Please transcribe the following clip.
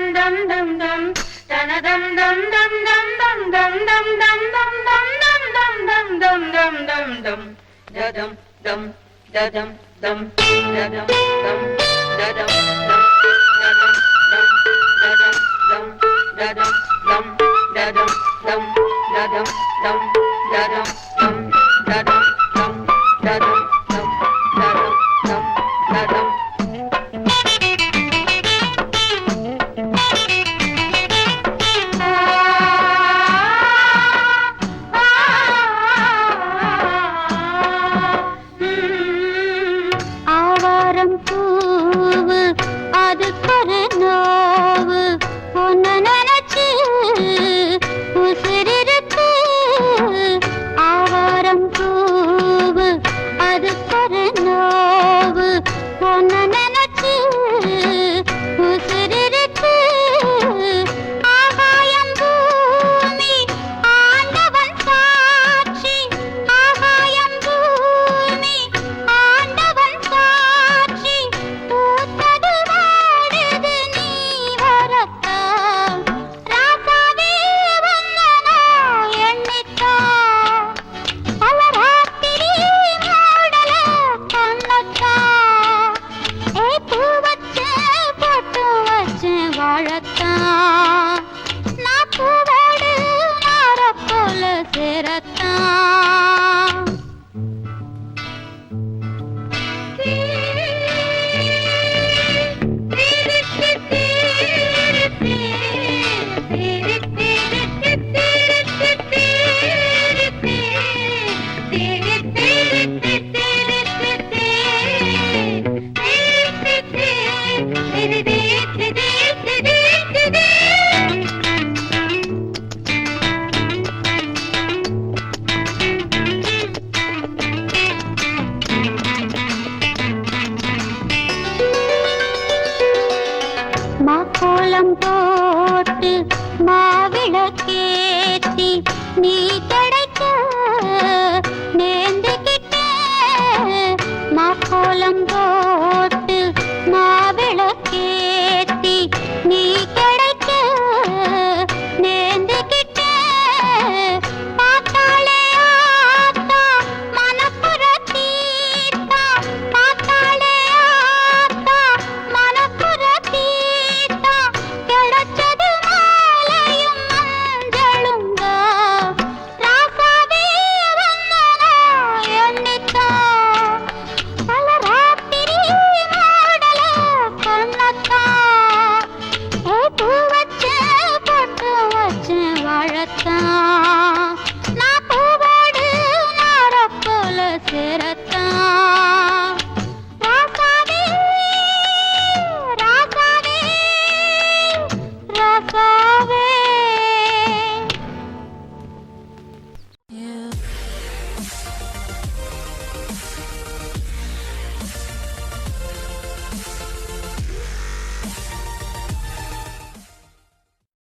దనదం దం దం దం దం దం దనదం దం దం దం దం దం దం దం దం దం దం దం దం దం దం దం దం దదం దం దదం దం దదం దం దదం దం దదం దం దదం దం దదం దం దదం దం దదం దం దదం வாழத்தான். போட்டு மாவிளக்கேற்றி நீ